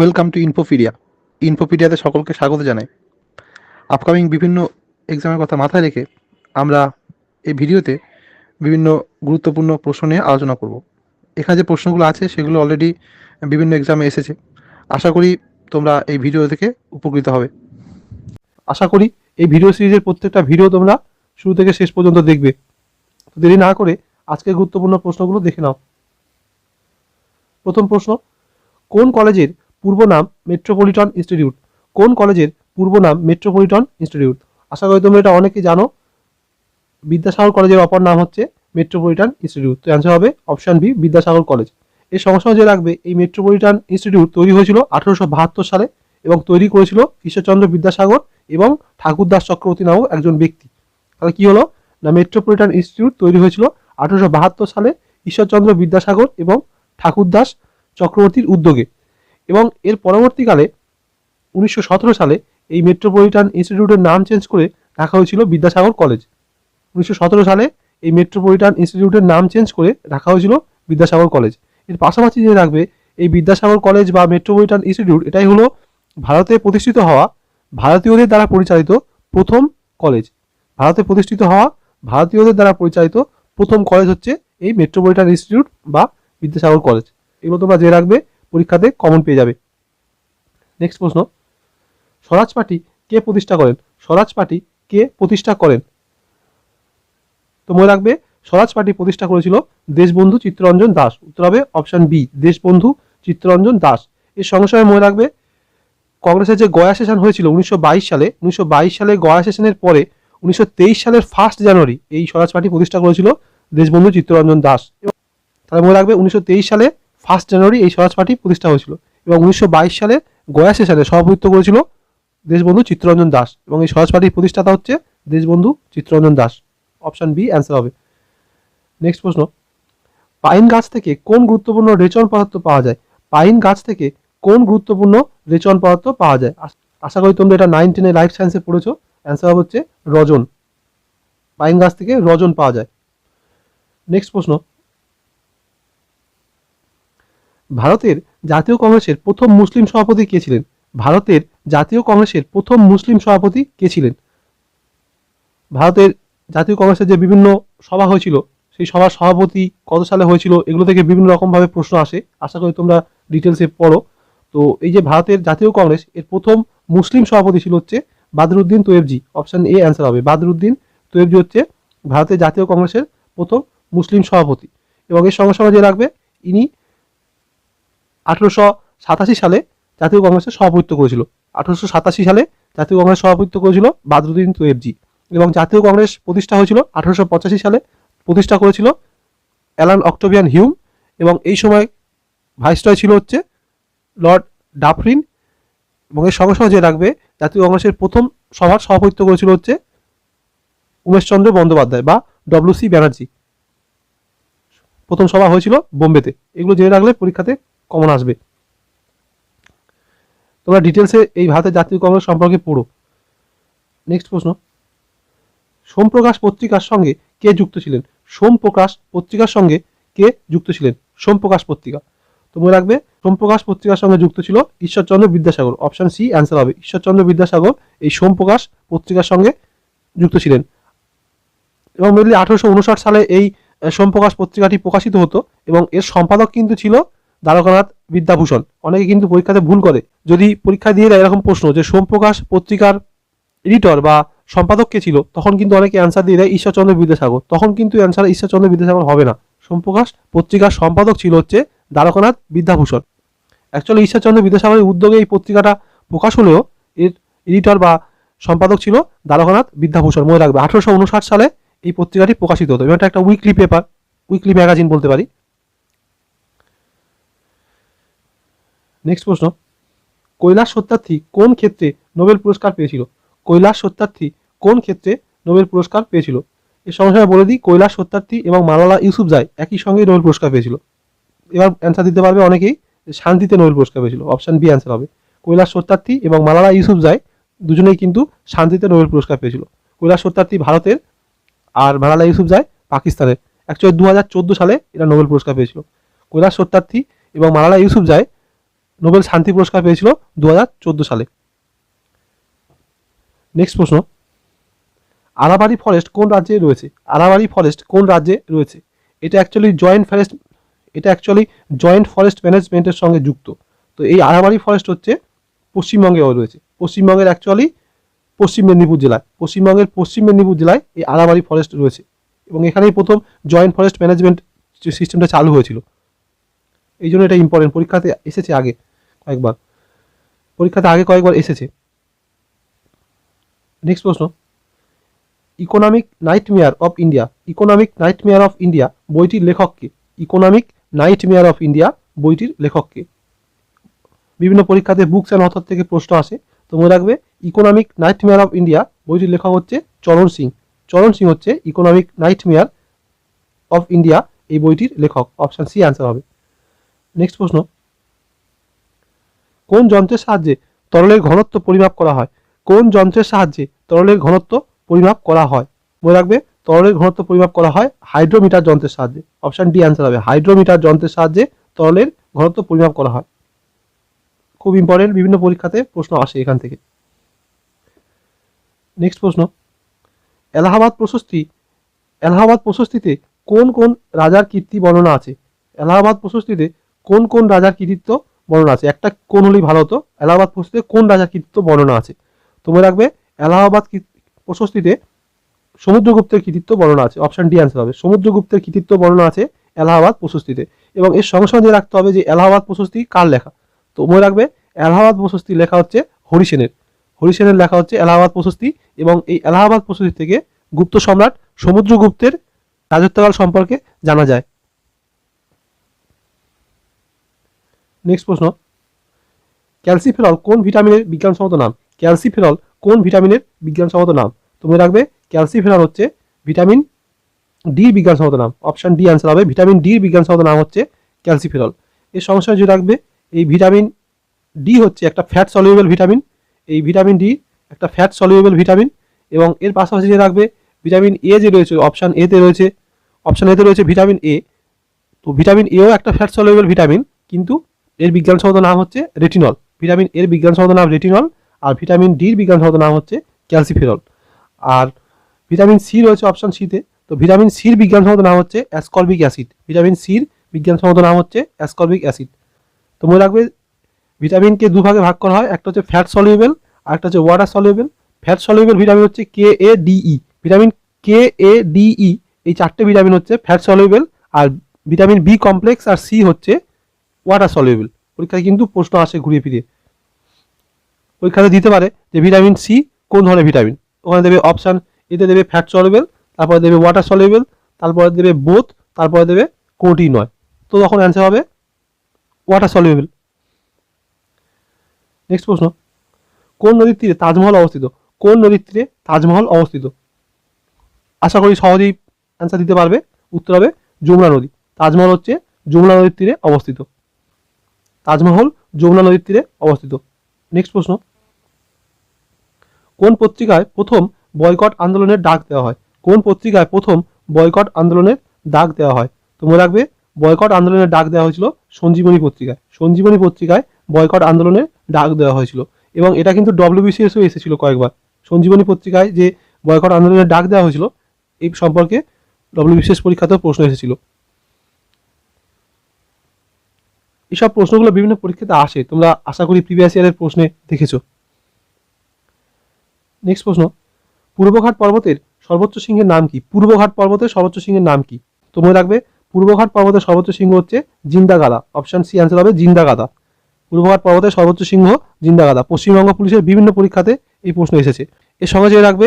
Welcome to ইনফোপিডিয়া। ইনফোপিডিয়াতে সকলকে স্বাগত জানাই। আপকামিং বিভিন্ন এক্সামের কথা মাথায় রেখে আমরা এই ভিডিওতে বিভিন্ন গুরুত্বপূর্ণ প্রশ্ন নিয়ে আলোচনা করব। এখানে যে প্রশ্নগুলো আছে, সেগুলো অলরেডি বিভিন্ন এক্সামে এসেছে। আশা করি তোমরা এই ভিডিও থেকে উপকৃত হবে। আশা করি এই ভিডিও সিরিজের প্রত্যেকটা ভিডিও তোমরা শুরু থেকে শেষ পর্যন্ত দেখবে। তো দেরি না করে আজকের গুরুত্বপূর্ণ প্রশ্নগুলো দেখে নাও। প্রথম প্রশ্ন, কোন কলেজের পূর্ব নাম মেট্রোপলিটন ইনস্টিটিউট কোন কলেজের পূর্ব নাম মেট্রোপলিটন ইনস্টিটিউট আশা করি তোমরা এটা অনেকেই জানো। বিদ্যাসাগর কলেজের অপর নাম হচ্ছে মেট্রোপলিটন ইনস্টিটিউট তো অ্যান্সার হবে অপশন বি বিদ্যাসাগর কলেজ। এর সঙ্গে যে রাখবে এই মেট্রোপলিটন ইনস্টিটিউট তৈরি হয়েছিল আঠারোশো বাহাত্তর সালে এবং তৈরি করেছিল ঈশ্বরচন্দ্র বিদ্যাসাগর এবং ঠাকুরদাস চক্রবর্তী নামক একজন ব্যক্তি। তাহলে কি হলো? না মেট্রোপলিটন ইনস্টিটিউট তৈরি হয়েছিল আঠারোশো বাহাত্তর সালে ঈশ্বরচন্দ্র বিদ্যাসাগর এবং ঠাকুরদাস চক্রবর্তীর উদ্যোগে। এবং এর পরবর্তীকালে উনিশশো সতেরো সালে এই মেট্রোপলিটন ইনস্টিটিউটের নাম চেঞ্জ করে রাখা হয়েছিল বিদ্যাসাগর কলেজ। উনিশশো সতেরো সালে এই মেট্রোপলিটন ইনস্টিটিউটের নাম চেঞ্জ করে রাখা হয়েছিল বিদ্যাসাগর কলেজ। এর পাশাপাশি যে রাখবে, এই বিদ্যাসাগর কলেজ বা মেট্রোপলিটন ইনস্টিটিউট এটাই হলো ভারতে প্রতিষ্ঠিত হওয়া ভারতীয়দের দ্বারা পরিচালিত প্রথম কলেজ। ভারতে প্রতিষ্ঠিত হওয়া ভারতীয়দের দ্বারা পরিচালিত প্রথম কলেজ হচ্ছে এই মেট্রোপলিটন ইনস্টিটিউট বা বিদ্যাসাগর কলেজ। এগুলো তোমরা যে রাখবে পরীক্ষাতে কমন পেয়ে যাবে। নেক্সট প্রশ্ন, স্বরাজ পার্টি কে প্রতিষ্ঠা করেন? স্বরাজ পার্টি কে প্রতিষ্ঠা করেন? তো মনে রাখবে, স্বরাজ পার্টি প্রতিষ্ঠা করেছিল দেশবন্ধু চিত্তরঞ্জন দাস। উত্তর হবে অপশন বি দেশবন্ধু চিত্তরঞ্জন দাস। এর সঙ্গে সঙ্গে মনে রাখবে, কংগ্রেসের যে গয়া সেশন হয়েছিল উনিশশো বাইশ সালে, উনিশশো বাইশ সালে গয়া সেশনের পরে উনিশশো তেইশ সালের ফার্স্ট জানুয়ারি এই স্বরাজ পার্টি প্রতিষ্ঠা করেছিল দেশবন্ধু চিত্তরঞ্জন দাস। তাহলে মনে রাখবে উনিশশো তেইশ সালে ফার্স্ট জানুয়ারি এই স্বরাজ পার্টি প্রতিষ্ঠা হয়েছিল এবং উনিশশো বাইশ সালে গয়া সেশনে সভাপতিত্ব করেছিল দেশবন্ধু চিত্তরঞ্জন দাস এবং এই স্বরাজ পার্টির প্রতিষ্ঠাতা হচ্ছে Deshbandhu Chittaranjan Das. Option B answer হবে। নেক্সট প্রশ্ন। পাইন গাছ থেকে কোন গুরুত্বপূর্ণ রেচন পদার্থ পাওয়া যায়? পাইন গাছ থেকে কোন গুরুত্বপূর্ণ রেচন পদার্থ পাওয়া যায়? আশ- আশা করি তোমরা এটা নাইন টেনে লাইফ সায়েন্সে পড়েছো। অ্যান্সার হচ্ছে রজন। পাইন গাছ থেকে রজন পাওয়া যায়। নেক্সট প্রশ্ন। ভারতের জাতীয় কংগ্রেসের প্রথম মুসলিম সভাপতি কে ছিলেন? ভারতের জাতীয় কংগ্রেসের প্রথম মুসলিম সভাপতি কে ছিলেন? ভারতের জাতীয় কংগ্রেসের যে বিভিন্ন সভা হয়েছিল, সেই সভার সভাপতি কত সালে হয়েছিল, এগুলো থেকে বিভিন্ন রকমভাবে প্রশ্ন আসে। আশা করি তোমরা ডিটেলসে পড়ো। তো এই যে ভারতের জাতীয় কংগ্রেস, এর প্রথম মুসলিম সভাপতি ছিল হচ্ছে বাদরুদ্দিন তোয়েবজি। অপশন এ অ্যান্সার হবে, বাদরুদ্দিন তোয়েবজি হচ্ছে ভারতের জাতীয় কংগ্রেসের প্রথম মুসলিম সভাপতি। এবং এর সঙ্গে সঙ্গে যে রাখবে ইনি আঠেরোশো সাতাশি সালে জাতীয় কংগ্রেসের সভাপতিত্ব করেছিল। আঠেরোশো সাতাশি সালে জাতীয় কংগ্রেস সভাপতিত্ব করেছিল বাদরুদ্দিন তোয়েবজি এবং জাতীয় কংগ্রেস প্রতিষ্ঠা হয়েছিল আঠেরোশো পঁচাশি সালে। প্রতিষ্ঠা করেছিল অ্যালান অক্টোবিয়ান হিউম এবং এই সময় ভাইসরয় ছিল হচ্ছে লর্ড ডাফরিন এবং এর সঙ্গে সঙ্গে যে রাখবে, জাতীয় কংগ্রেসের প্রথম সভার সভাপতিত্ব করেছিল হচ্ছে উমেশচন্দ্র বন্দ্যোপাধ্যায় বা ডব্লিউ সি ব্যানার্জি। প্রথম সভা হয়েছিল বোম্বেতে। এগুলো জেনে রাখলে পরীক্ষাতে কমন আসবে। তোমরা ডিটেলসে এই ভারতের জাতীয় কংগ্রেস সম্পর্কে পড়ো। নেক্সট প্রশ্ন। সোমপ্রকাশ পত্রিকার সঙ্গে কে যুক্ত ছিলেন? সোমপ্রকাশ পত্রিকার সঙ্গে কে যুক্ত ছিলেন? সোমপ্রকাশ পত্রিকা। তো মনে রাখবে, সোমপ্রকাশ পত্রিকার সঙ্গে যুক্ত ছিল Ishwarchandra Vidyasagar. Option C answer হবে। ঈশ্বরচন্দ্র বিদ্যাসাগর এই সোমপ্রকাশ পত্রিকার সঙ্গে যুক্ত ছিলেন। এবং মেনলি আঠারোশো উনষাট সালে এই সোমপ্রকাশ পত্রিকাটি প্রকাশিত হতো এবং এর সম্পাদক কিন্তু ছিল দ্বারকানাথ বিদ্যাভূষণ। অনেকে কিন্তু পরীক্ষাতে ভুল করে। যদি পরীক্ষা দিয়ে দেয় এরকম প্রশ্ন যে, সোমপ্রকাশ পত্রিকার এডিটর বা সম্পাদক কে ছিল, তখন কিন্তু অনেকে অ্যান্সার দিয়ে দেয় ঈশ্বরচন্দ্র বিদ্যাসাগর। তখন কিন্তু অ্যান্সার ঈশ্বরচন্দ্র বিদ্যাসাগর হবে না। সোমপ্রকাশ পত্রিকার সম্পাদক ছিল হচ্ছে দ্বারকানাথ বিদ্যাভূষণ। অ্যাকচুয়ালি ঈশ্বরচন্দ্র বিদ্যাসাগরের উদ্যোগে এই পত্রিকাটা প্রকাশ হলেও এর এডিটর বা সম্পাদক ছিল দ্বারকানাথ বিদ্যাভূষণ। মনে রাখবে, আঠারোশো উনষাট সালে এই পত্রিকাটি প্রকাশিত হতো। এটা একটা উইকলি পেপার উইকলি ম্যাগাজিন বলতে পারি। নেক্সট প্রশ্ন, কৈলাস সত্যার্থী কোন ক্ষেত্রে নোবেল পুরস্কার পেয়েছিল? কৈলাস সত্যার্থী কোন ক্ষেত্রে নোবেল পুরস্কার পেয়েছিল? এর সঙ্গে সঙ্গে বলে দিই, কৈলাস সত্যার্থী এবং মালালা ইউসুফজাই একই সঙ্গেই নোবেল পুরস্কার পেয়েছিল। এবার অ্যান্সার দিতে পারবে অনেকেই, শান্তিতে নোবেল পুরস্কার পেয়েছিল। অপশন বি অ্যান্সার হবে। কৈলাস সত্যার্থী এবং মালালা ইউসুফজাই দুজনেই কিন্তু শান্তিতে নোবেল পুরস্কার পেয়েছিল। কৈলাস সত্যার্থী ভারতের আর মালালা ইউসুফজাই পাকিস্তানের। অ্যাকচুয়ালি দু হাজার চোদ্দ সালে এরা নোবেল পুরস্কার পেয়েছিল। কৈলাস সত্যার্থী এবং মালালা ইউসুফজাই নোবেল শান্তি পুরস্কার পেয়েছিল দু হাজার চোদ্দ সালে। নেক্সট প্রশ্ন। আরাবারি ফরেস্ট কোন রাজ্যে রয়েছে? আরাবারি ফরেস্ট কোন রাজ্যে রয়েছে? এটা অ্যাকচুয়ালি জয়েন্ট ফরেস্ট এটা অ্যাকচুয়ালি জয়েন্ট ফরেস্ট ম্যানেজমেন্টের সঙ্গে যুক্ত। তো এই আরাবারি ফরেস্ট হচ্ছে পশ্চিমবঙ্গেও রয়েছে। পশ্চিমবঙ্গের অ্যাকচুয়ালি পশ্চিম মেদিনীপুর জেলায়। পশ্চিমবঙ্গের পশ্চিম মেদিনীপুর জেলায় এই আরাবারি ফরেস্ট রয়েছে। এবং এখানেই প্রথম জয়েন্ট ফরেস্ট ম্যানেজমেন্ট সিস্টেমটা চালু হয়েছিল। এই জন্য এটা ইম্পর্টেন্ট পরীক্ষাতে এসেছে আগে। কয়েকবার পরীক্ষাতে আগে কয়েকবার এসেছে। নেক্সট প্রশ্ন। Economic nightmare of India economic nightmare of India বইটির লেখককে ইকোনমিক নাইটমেয়ার অফ ইন্ডিয়া বইটির লেখককে বিভিন্ন পরীক্ষাতে বুকস অ্যান্ড অথর থেকে প্রশ্ন আসে। তো মনে রাখবে ইকোনমিক নাইটমেয়ার অফ ইন্ডিয়া বইটির লেখক হচ্ছে চরণ সিং। চরণ সিং হচ্ছে ইকোনমিক নাইটমেয়ার অফ ইন্ডিয়া এই বইটির লেখক। অপশান সি অ্যান্সার হবে। নেক্সট প্রশ্ন। কোন যন্ত্রের সাহায্যে তরলের ঘনত্ব পরিমাপ করা হয়? কোন যন্ত্রের সাহায্যে তরলের ঘনত্ব পরিমাপ করা হয়? মনে রাখবে, তরলের ঘনত্ব পরিমাপ করা হয় হাইড্রোমিটার যন্ত্রের সাহায্যে। অপশান ডি অ্যান্সার হবে, হাইড্রোমিটার যন্ত্রের সাহায্যে তরলের ঘনত্ব পরিমাপ করা হয়। খুব ইম্পর্টেন্ট বিভিন্ন পরীক্ষাতে প্রশ্ন আসে এখান থেকে। নেক্সট প্রশ্ন, এলাহাবাদ প্রশস্তি, এলাহাবাদ প্রশস্তিতে কোন কোন রাজার কীর্তি বর্ণনা আছে? এলাহাবাদ প্রশস্তিতে কোন কোন রাজার কৃতিত্ব বর্ণনা আছে। একটা কোন হলেই ভালো হতো। এলাহাবাদ প্রশস্তিতে কোন রাজার কৃতিত্ব বর্ণনা আছে? তোমরা রাখবে, এলাহাবাদ প্রশস্তিতে সমুদ্রগুপ্তের কৃতিত্ব বর্ণনা আছে। অপশন ডি অ্যান্সার হবে। সমুদ্রগুপ্তের কৃতিত্ব বর্ণনা আছে এলাহাবাদ প্রশস্তিতে এবং এর সঙ্গে সঙ্গে রাখতে হবে যে এলাহাবাদ প্রশস্তি কার লেখা? তো মনে রাখবে, এলাহাবাদ প্রশস্তি লেখা হচ্ছে হরিসেনের। হরিসেনের লেখা হচ্ছে এলাহাবাদ প্রশস্তি এবং এই এলাহাবাদ প্রশস্তি থেকে গুপ্ত সম্রাট সমুদ্রগুপ্তের রাজত্বকাল সম্পর্কে জানা যায়। নেক্সট প্রশ্ন। ক্যালসিফেরল কোন ভিটামিনের বিজ্ঞানসম্মত নাম? ক্যালসিফেরল কোন ভিটামিনের বিজ্ঞানসম্মত নাম? তুমি রাখবে, ক্যালসিফেরল হচ্ছে ভিটামিন ডি বিজ্ঞানসম্মত নাম। অপশন ডি অ্যান্সার হবে, ভিটামিন ডির বিজ্ঞানসম্মত নাম হচ্ছে ক্যালসিফেরল। এর সঙ্গে যদি রাখবে, এই ভিটামিন ডি হচ্ছে একটা ফ্যাট সলিউবল ভিটামিন এই ভিটামিন ডি একটা ফ্যাট সলিউবল ভিটামিন এবং এর পাশাপাশি যে রাখবে ভিটামিন এ যে রয়েছে অপশান এতে রয়েছে অপশান এতে রয়েছে ভিটামিন এ তো ভিটামিন এও একটা ফ্যাট সলিউবল ভিটামিন কিন্তু এর বিজ্ঞানসম্মত নাম হচ্ছে রেটিনল। ভিটামিন এর বিজ্ঞানসম্মত নাম রেটিনল আর ভিটামিন ডির বিজ্ঞানসম্মত নাম হচ্ছে ক্যালসিফেরল। আর ভিটামিন সি রয়েছে অপশান সিতে তো। ভিটামিন সির বিজ্ঞানসম্মত নাম হচ্ছে অ্যাসকর্বিক অ্যাসিড ভিটামিন সির বিজ্ঞানসম্মত নাম হচ্ছে অ্যাসকর্বিক অ্যাসিড তো মনে রাখবে ভিটামিনকে দুভাগে ভাগ করা হয়, একটা হচ্ছে ফ্যাট সলিউবেল আর একটা হচ্ছে water soluble fat soluble vitamin হচ্ছে K A D E vitamin K A D E এই চারটে ভিটামিন হচ্ছে ফ্যাট সলিউবেল আর ভিটামিন বি কমপ্লেক্স আর সি হচ্ছে ওয়াটার সলিউবল পরীক্ষায় কিন্তু প্রশ্ন আসে ঘুরিয়ে ফিরিয়ে। পরীক্ষাতে দিতে পারে যে ভিটামিন সি কোন ধরনের ভিটামিন ওখানে দেবে অপশান এতে দেবে ফ্যাট সলিউবল তারপরে দেবে ওয়াটার সলিউবল তারপরে দেবে বোথ তারপরে দেবে কোনটি নয় তো তখন অ্যান্সার হবে ওয়াটার সলিউবল নেক্সট প্রশ্ন। কোন নদীর তীরে তাজমহল অবস্থিত? কোন নদীর তীরে তাজমহল অবস্থিত? আশা করি সহজেই অ্যান্সার দিতে পারবে। উত্তর হবে যমুনা নদী। তাজমহল হচ্ছে যমুনা নদীর তীরে অবস্থিত। তাজমহল যমুনা নদীর তীরে অবস্থিত। নেক্সট প্রশ্ন। কোন পত্রিকায় প্রথম বয়কট আন্দোলনের ডাক দেওয়া হয়? কোন পত্রিকায় প্রথম বয়কট আন্দোলনের ডাক দেওয়া হয়? তো মনে রাখবে, বয়কট আন্দোলনের ডাক দেওয়া হয়েছিল সঞ্জীবনী পত্রিকায়। সঞ্জীবনী পত্রিকায় বয়কট আন্দোলনের ডাক দেওয়া হয়েছিল। এবং এটা কিন্তু ডব্লিউবিসিএসও এসেছিল কয়েকবার। সঞ্জীবনী পত্রিকায় যে বয়কট আন্দোলনের ডাক দেওয়া হয়েছিল, এই সম্পর্কে ডব্লিউবিসিএস পরীক্ষাতেও প্রশ্ন এসেছিল। এইসব প্রশ্নগুলো বিভিন্ন পরীক্ষাতে আসে। তোমরা আশা করি প্রিভিয়াস ইয়ারের প্রশ্নে দেখেছ। নেক্সট প্রশ্ন। পূর্বঘাট পর্বতের সর্বোচ্চ সিংহের নাম কি? পূর্বঘাট পর্বতের সর্বোচ্চ সিংহের নাম কি? তো মনে রাখবে, পূর্বঘাট পর্বতের সর্বোচ্চ সিংহ হচ্ছে জিন্দাগাদা। অপশন সি অ্যান্সার হবে জিন্দাগাদা। পূর্বঘাট পর্বতের সর্বোচ্চ সিংহ জিন্দাগাদা। পশ্চিমবঙ্গ পুলিশের বিভিন্ন পরীক্ষাতে এই প্রশ্ন এসেছে। এর সঙ্গে যে রাখবে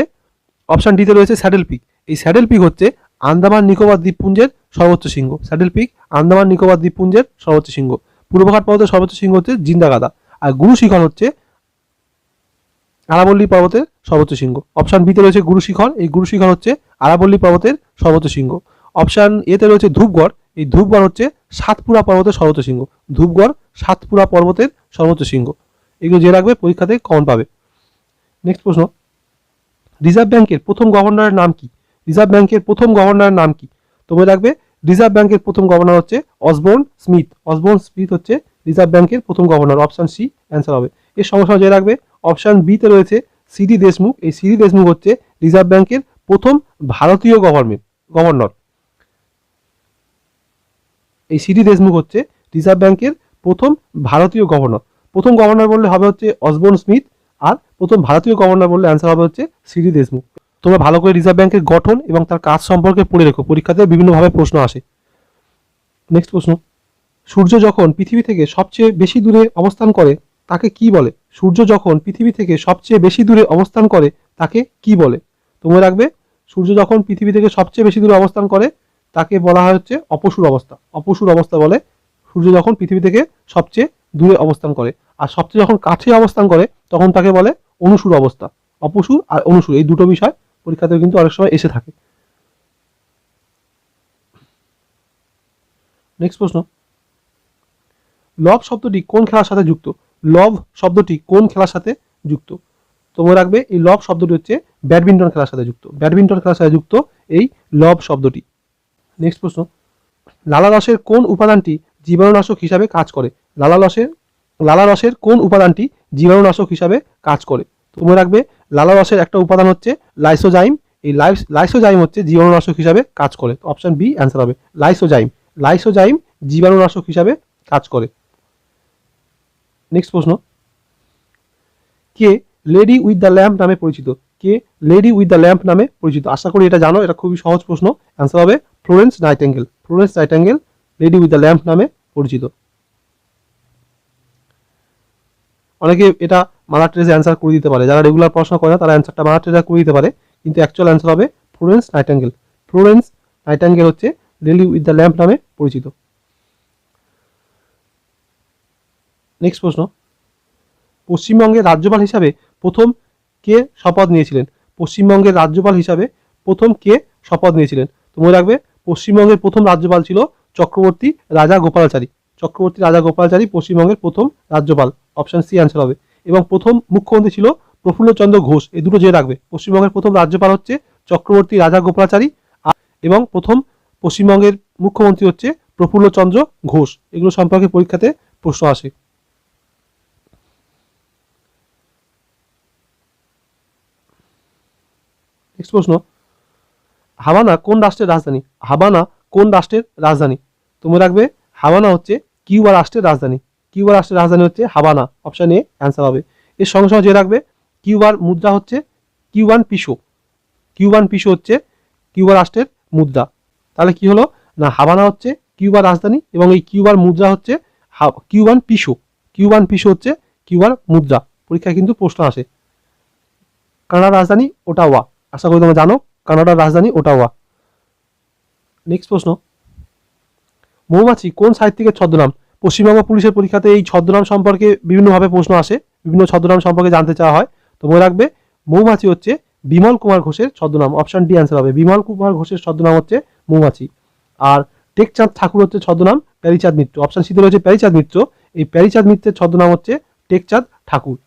অপশন ডিতে রয়েছে স্যাডেল পিক এই স্যাডেল পিক হচ্ছে আন্দামান নিকোবর দ্বীপপুঞ্জের সর্বোচ্চ সিংহ স্যাডেল পিক আন্দামান নিকোবর দ্বীপপুঞ্জের সর্বোচ্চ সিংহ পূর্বঘাট পর্বতের সর্বোচ্চ সিংহ হচ্ছে জিন্দাগাদা। আর গুরু শিখর হচ্ছে আরাবল্লী পর্বতের সর্বোচ্চ শৃঙ্গ। অপশান বিতে রয়েছে গুরু শিখর। এই গুরু শিখর হচ্ছে আরাবল্লী পর্বতের সর্বোচ্চ শৃঙ্গ। অপশান এতে রয়েছে ধূপগড়। এই ধূপগড় হচ্ছে সাতপুরা পর্বতের সর্বোচ্চ শৃঙ্গ। ধূপগড় সাতপুরা পর্বতের সর্বোচ্চ শৃঙ্গ। এগুলো যে রাখবে, পরীক্ষাতে কমন পাবে। নেক্সট প্রশ্ন। রিজার্ভ ব্যাংকের প্রথম গভর্নরের নাম কি? রিজার্ভ ব্যাংকের প্রথম গভর্নরের নাম কি? তোমরা রাখবে রিজার্ভ ব্যাংকের প্রথম গভর্নর হচ্ছে অসবোর্ন স্মিথ অসবর্ন স্মিথ হচ্ছে রিজার্ভ ব্যাংকের প্রথম গভর্নর অপশন সি অ্যান্সার হবে। এর সঙ্গে সঙ্গে যে রাখবে অপশন বিতে রয়েছে সিডি দেশমুখ এই সিডি দেশমুখ হচ্ছে রিজার্ভ ব্যাংকের প্রথম ভারতীয় গভর্নমেন্ট গভর্নর এই সিডি দেশমুখ হচ্ছে রিজার্ভ ব্যাংকের প্রথম ভারতীয় গভর্নর প্রথম গভর্নর বললে হবে হচ্ছে অসবর্ন স্মিথ আর প্রথম ভারতীয় গভর্নর বললে অ্যান্সার হবে হচ্ছে সিডি দেশমুখ তোমরা ভালো করে রিজার্ভ ব্যাংকের গঠন এবং তার কাজ সম্পর্কে পড়ে রেখো। পরীক্ষাতে বিভিন্নভাবে প্রশ্ন আসে। নেক্সট প্রশ্ন। সূর্য যখন পৃথিবী থেকে সবচেয়ে বেশি দূরে অবস্থান করে, তাকে কি বলে? সূর্য যখন পৃথিবী থেকে সবচেয়ে বেশি দূরে অবস্থান করে, তাকে কি বলে? তোমরা রাখবে? সূর্য যখন পৃথিবী থেকে সবচেয়ে বেশি দূরে অবস্থান করে, তাকে বলা হয় হচ্ছে অপসুর অবস্থা। অপসুর অবস্থা বলে সূর্য যখন পৃথিবী থেকে সবচেয়ে দূরে অবস্থান করে আর সবচেয়ে যখন কাছে অবস্থান করে, তখন তাকে বলে অনুসুর অবস্থা। অপসুর আর অনুসুর এই দুটো বিষয় পরীক্ষাতেও কিন্তু অনেক সময় এসে থাকে। নেক্সট প্রশ্ন। লব শব্দটি কোন খেলার সাথে যুক্ত? লব শব্দটি কোন খেলার সাথে যুক্ত? তোমরা রাখবে, এই লব শব্দটি হচ্ছে ব্যাডমিন্টন খেলার সাথে যুক্ত। ব্যাডমিন্টন খেলার সাথে যুক্ত এই লব শব্দটি। নেক্সট প্রশ্ন। লালারসের কোন উপাদানটি জীবাণুনাশক হিসাবে কাজ করে? লালারসের লালারসের কোন উপাদানটি জীবাণুনাশক হিসাবে কাজ করে? তোমরা রাখবে লালারসের একটা উপাদান হচ্ছে লাইসোজাইম। এই লাইস, লাইসোজাইম হচ্ছে জীবাণুনাশক হিসাবে কাজ করে। অপশন বি অ্যান্সার হবে। লাইসোজাইম। লাইসোজাইম জীবাণুনাশক হিসাবে কাজ করে। নেক্সট প্রশ্ন। কে লেডি উইথ দ্য ল্যাম্প নামে পরিচিত? কে লেডি উইথ দ্য ল্যাম্প নামে পরিচিত? আশা করি এটা জানো, এটা খুবই সহজ প্রশ্ন। অ্যান্সার হবে Florence Nightingale. Florence Nightingale lady with the lamp নামে পরিচিত। অনেকে এটা মাদার অ্যান্সার করে দিতে পারে। যারা রেগুলার পড়াশোনা করে না, তারা অ্যান্সারটা মাদার ট্রেসে করে দিতে পারে। কিন্তু অ্যাকচুয়াল অ্যান্সার হবে ফ্লোরেন্স নাইটেঙ্গেল ফ্লোরেন্স নাইটেঙ্গেল হচ্ছে রেলি উইথ দ্য ল্যাম্প নামে পরিচিত। নেক্সট প্রশ্ন। পশ্চিমবঙ্গের রাজ্যপাল হিসাবে প্রথম কে শপথ নিয়েছিলেন? পশ্চিমবঙ্গের রাজ্যপাল হিসাবে প্রথম কে শপথ নিয়েছিলেন? তো মনে রাখবে, পশ্চিমবঙ্গের প্রথম রাজ্যপাল ছিল চক্রবর্তী রাজা গোপালাচারী। চক্রবর্তী রাজা গোপালাচারী পশ্চিমবঙ্গের প্রথম রাজ্যপাল। অপশন সি অ্যান্সার হবে। এবং প্রথম মুখ্যমন্ত্রী ছিল প্রফুল্লচন্দ্র ঘোষ। এই দুটো যে রাখবে পশ্চিমবঙ্গের প্রথম রাজ্যপাল হচ্ছে চক্রবর্তী রাজা গোপালাচারী এবং প্রথম পশ্চিমবঙ্গের মুখ্যমন্ত্রী হচ্ছে প্রফুল্লচন্দ্র ঘোষ। এগুলো সম্পর্কে পরীক্ষাতে প্রশ্ন আসে। নেক্সট প্রশ্ন। হাভানা কোন রাষ্ট্রের রাজধানী? হাভানা কোন রাষ্ট্রের রাজধানী? তোমরা রাখবে হাভানা হচ্ছে কিউবা রাষ্ট্রের রাজধানী। কিউবা রাষ্ট্রের রাজধানী হচ্ছে হাবানা অপশন এ অ্যান্সার হবে। এর সঙ্গে সঙ্গে যে রাখবে, কিউবার মুদ্রা হচ্ছে কিউবান পিসো। কিউবান পিসো হচ্ছে কিউবা রাষ্ট্রের মুদ্রা। তাহলে কি হলো? না হাবানা হচ্ছে কিউবার রাজধানী এবং এই কিউবার মুদ্রা হচ্ছে কিউবান পিসো। কিউবান পিসো হচ্ছে কিউবার মুদ্রা। পরীক্ষায় কিন্তু প্রশ্ন আসে। কানাডার রাজধানী ওটাওয়া। আশা করি তোমরা জানো, কানাডার রাজধানী ওটাওয়া। নেক্সট প্রশ্ন। মৌমাছি কোন সাহিত্যিকের ছদ্মনাম? পশ্চিমবঙ্গ পুলিশের পরীক্ষাতে এই ছদ্মনাম সম্পর্কে বিভিন্নভাবে প্রশ্ন আসে, বিভিন্ন ছদ্মনাম সম্পর্কে জানতে চাওয়া হয়। তো মনে রাখবে, মৌমাছি হচ্ছে বিমল কুমার ঘোষের ছদ্মনাম অপশন ডি অ্যান্সার হবে। বিমল কুমার ঘোষের ছদ্মনাম হচ্ছে মৌমাছি। আর টেকচাঁদ ঠাকুর হচ্ছে ছদ্মনাম প্যারিচাঁদ মিত্র। অপশন সিতে রয়েছে প্যারিচাঁদ মিত্র। এই প্যারিচাঁদ মিত্রের ছদ্মনাম হচ্ছে টেকচাঁদ ঠাকুর।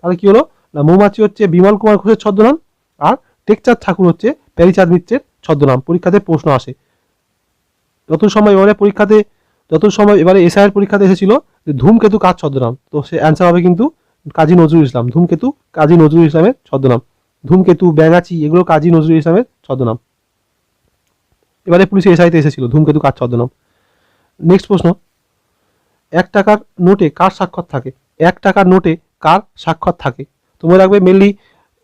তাহলে কি হলো? না, মৌমাছি হচ্ছে বিমল কুমার ঘোষের ছদ্মনাম আর টেকচাঁদ ঠাকুর হচ্ছে প্যারিচাঁদ মিত্রের ছদ্মনাম। পরীক্ষাতে প্রশ্ন আসে। যত সময় এবারে পরীক্ষাতে যত সময় এবারে এসআইয়ের পরীক্ষাতে এসেছিল যে ধূমকেতু কার ছদ্মনাম। তো সে অ্যান্সার হবে কিন্তু কাজী নজরুল ইসলাম, ধূমকেতু কাজী নজরুল ইসলামের ছদ্মনাম। ধূমকেতু, ব্যাঙাচি, এগুলো কাজী নজরুল ইসলামের ছদ্মনাম। এবারে পুলিশ এসআইতে এসেছিল, ধূমকেতু কার ছদ্মনাম। নেক্সট প্রশ্ন, এক টাকার নোটে কার স্বাক্ষর থাকে? এক টাকার নোটে কার স্বাক্ষর থাকে? তোমরা রাখবে মেনলি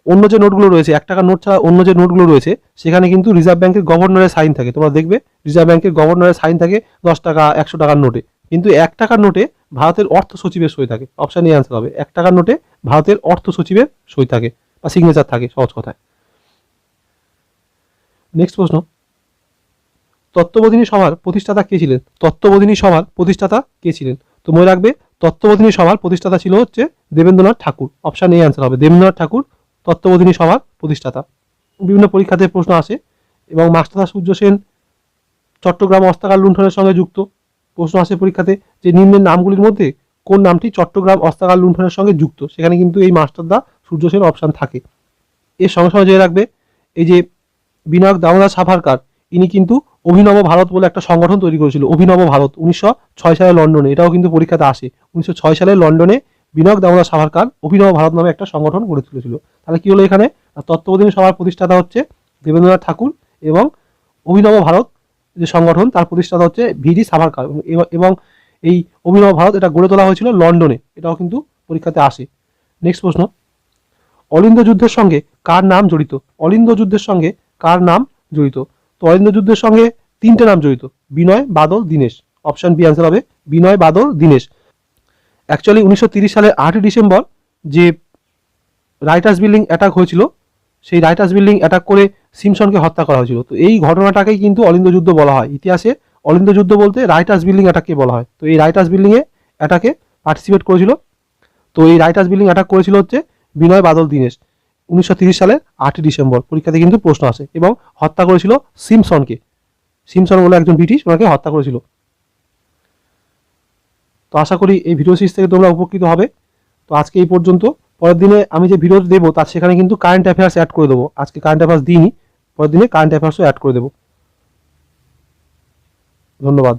অন্য যে নোটগুলো রয়েছে, এক টাকার নোট ছাড়া অন্য যে নোটগুলো রয়েছে, সেখানে কিন্তু রিজার্ভ ব্যাংকের গভর্নরের সাইন থাকে। তোমরা দেখবে, রিজার্ভ ব্যাংকের গভর্নরের সাইন থাকে দশ টাকা, একশো টাকার নোটে। কিন্তু এক টাকার নোটে ভারতের অর্থ সচিবের সই থাকে। অপশান এ অ্যান্সার হবে। এক টাকার নোটে ভারতের অর্থ সচিবের সই থাকে বা সিগনেচার থাকে, সহজ কথায়। নেক্সট প্রশ্ন। তত্ত্ববোধিনী সভার প্রতিষ্ঠাতা কে ছিলেন? তত্ত্ববোধিনী সভার প্রতিষ্ঠাতা কে ছিলেন? তো মনে রাখবে, তত্ত্ববোধিনী সভার প্রতিষ্ঠাতা ছিল হচ্ছে Debendranath Thakur. Option A answer হবে। দেবেন্দ্রনাথ ঠাকুর তত্ত্ববোধিনী সভার প্রতিষ্ঠাতা। বিভিন্ন পরীক্ষাতে প্রশ্ন আসে এবং মাস্টার সূর্য সেন চট্টগ্রাম অস্তাকার লুণ্ঠনের সঙ্গে যুক্ত। প্রশ্ন আসে পরীক্ষাতে যে নিম্নের নামগুলির মধ্যে কোন নামটি চট্টগ্রাম অস্তাকার লুণ্ঠনের সঙ্গে যুক্ত? সেখানে কিন্তু এই মাস্টারদা সূর্য সেন অপশান থাকে। এর সঙ্গে সঙ্গে জেনে রাখবে, এই যে বিনায়ক দামোদর সাভারকার, ইনি কিন্তু অভিনব ভারত বলে একটা সংগঠন তৈরি করেছিল, অভিনব ভারত, উনিশশো ছয় সালে লন্ডনে। এটাও কিন্তু পরীক্ষাতে আসে। উনিশশো ছয় সালে লন্ডনে বিনায়ক দামোদর সাভারকার অভিনব ভারত নামে একটা সংগঠন গড়ে তুলেছিল। তাহলে কি হলো এখানে? তত্ত্বাবধানী সভার প্রতিষ্ঠাতা হচ্ছে দেবেন্দ্রনাথ ঠাকুর এবং অভিনব ভারত যে সংগঠন, তার প্রতিষ্ঠাতা হচ্ছে ভিডি সাভারকার এবং এই অভিনব ভারত এটা গড়ে তোলা হয়েছিল লন্ডনে। এটাও কিন্তু পরীক্ষাতে আসে। নেক্সট প্রশ্ন। অলিন্দ যুদ্ধের সঙ্গে কার নাম জড়িত? অলিন্দ যুদ্ধের সঙ্গে কার নাম জড়িত? তো অলিন্দ যুদ্ধের সঙ্গে তিনটে নাম জড়িত। Binoy, Badal, Dinesh. Option B answer হবে বিনয়, বাদল, দীনেশ। অ্যাকচুয়ালি উনিশশো সালের আটই ডিসেম্বর যে রাইটার্স বিল্ডিং অ্যাটাক হয়েছিল, সেই রাইটার্স বিল্ডিং অ্যাটাক করে সিমসনকে হত্যা করা হয়েছিল। তো এই ঘটনাটাকেই কিন্তু অলিন্দ যুদ্ধ বলা হয়। ইতিহাসে অলিন্দ যুদ্ধ বলতে রাইটার্স বিল্ডিং অ্যাটাককে বলা হয়। তো এই রাইটার্স বিল্ডিংয়ে অ্যাটাকে পার্টিসিপেট করেছিল। তো এই রাইটার্স বিল্ডিং অ্যাটাক করেছিল হচ্ছে বিনয় বাদল দীনেশ, উনিশশো সালের আটই ডিসেম্বর। পরীক্ষাতে কিন্তু প্রশ্ন আসে এবং হত্যা করেছিল সিমসনকে সিমসন বলে একজন ব্রিটিশ, ওনাকে হত্যা করেছিল। তো আশা করি এই ভিডিও সিরিজ থেকে তোমরা উপকৃত হবে। তো আজকে এই পর্যন্ত। পরের দিনে আমি যে ভিডিও দেবো, তার সেখানে কিন্তু কারেন্ট অ্যাফেয়ার্স অ্যাড করে দেবো। আজকে কারেন্ট অ্যাফেয়ার্স দিইনি, পরের দিনে কারেন্ট অ্যাফেয়ার্সও অ্যাড করে দেবো। ধন্যবাদ।